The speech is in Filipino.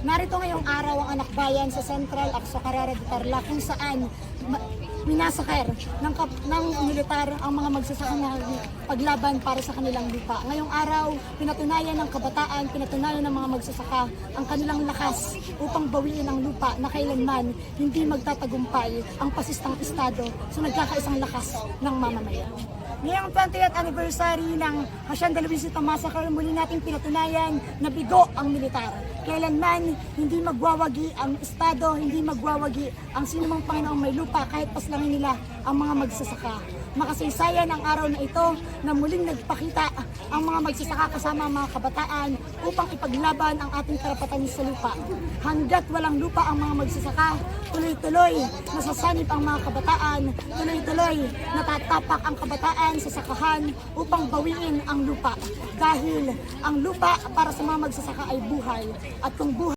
Narito ngayong araw ang anak bayan sa Central Axocarrera de Tarlac kung saan minasakar ng, kap- ng militar ang mga magsasaka na paglaban para sa kanilang lupa. Ngayong araw, pinatunayan ng kabataan, pinatunayan ng mga magsasaka ang kanilang lakas upang bawiin ang lupa na kailanman hindi magtatagumpay ang pasistang estado sa nagkakaisang lakas ng mamamayan. Ngayong 20th anniversary ng Hacienda Luisito Massacre, muli nating pinatunayan na bigo ang militar. Kailanman hindi magwawagi ang Estado, hindi magwawagi ang sinumang Panginoong may lupa kahit paslangin nila ang mga magsasaka. Makasaysayan ang araw na ito na muling nagpakita ang mga magsasaka kasama ang mga kabataan upang ipaglaban ang ating karapatan sa lupa. Hanggat walang lupa ang mga magsasaka, tuloy-tuloy nasasanib ang mga kabataan, tuloy-tuloy natatapak ang kabataan sa sakahan upang bawiin ang lupa. Dahil ang lupa para sa mga magsasaka ay buhay at kung buhay